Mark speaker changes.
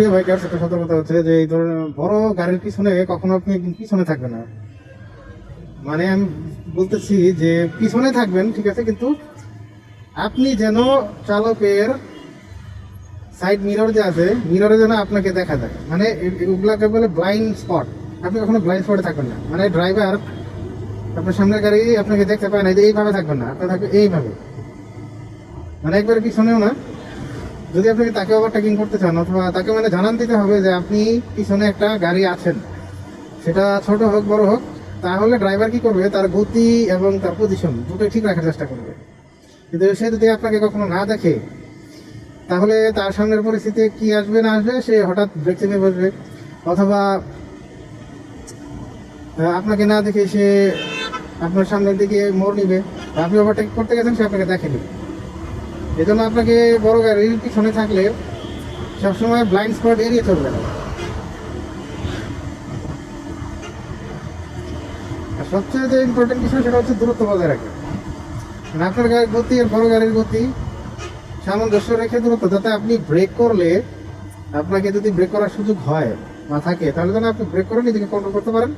Speaker 1: প্রিয় বাইকার সেটা সতর্কতা হচ্ছে যে এই ধরনের বড় গাড়ির পিছনে কখনো আপনি পিছনে থাকবেন না। মানে আমি বলতেছি যে পিছনে থাকবেন, ঠিক আছে, কিন্তু আপনি যেন চালকের সাইড মিরর যে আছে মিররে যেন আপনাকে দেখা যায়। মানে ওগুলাকে বলে ব্লাইন্ড স্পট আপনি কখনো ব্লাইন্ড স্পটে থাকবেন না। মানে ড্রাইভার আপনার সামনের গাড়ি আপনাকে দেখতে পায় না এইভাবে থাকবেন না আপনি থাকবেন এইভাবে। মানে একবারে পিছনেও না। যদি আপনাকে তাকে ওভারটেকিং করতে চান অথবা তাকে মানে জানান দিতে হবে যে আপনি পিছনে একটা গাড়ি আছেন। সেটা ছোট হোক, বড় হোক, তাহলে ড্রাইভার কি করবে? তার গতি এবং তার পজিশন দুটোই ঠিক রাখার চেষ্টা করবে। কিন্তু সে যদি আপনাকে কখনো না দেখে, তাহলে তার সামনের পরিস্থিতি কি আসবে, না আসবে, সে হঠাৎ ব্রেক চেপে বসবে। অথবা আপনাকে না দেখে সে আপনার সামনের দিকে মোড় নিবে। আপনি ওভারটেক করতে গেছেন, সে আপনাকে দেখেনি। এই জন্য আপনাকে বড় গাড়ির পিছনে থাকলে সবসময় ব্লাইন্ড স্পট এড়িয়ে চলবে আর সবচেয়ে যে ইম্পর্টেন্ট বিষয় সেটা হচ্ছে দূরত্ব বজায় রাখা। আপনার গাড়ির গতি আর বড় গাড়ির গতি সামঞ্জস্য রেখে দূরত্ব, যাতে আপনি ব্রেক করলে আপনাকে যদি ব্রেক করার সুযোগ হয় বা থাকে, তাহলে যেন আপনি ব্রেক করে নিজেকে কন্ট্রোল করতে পারেন।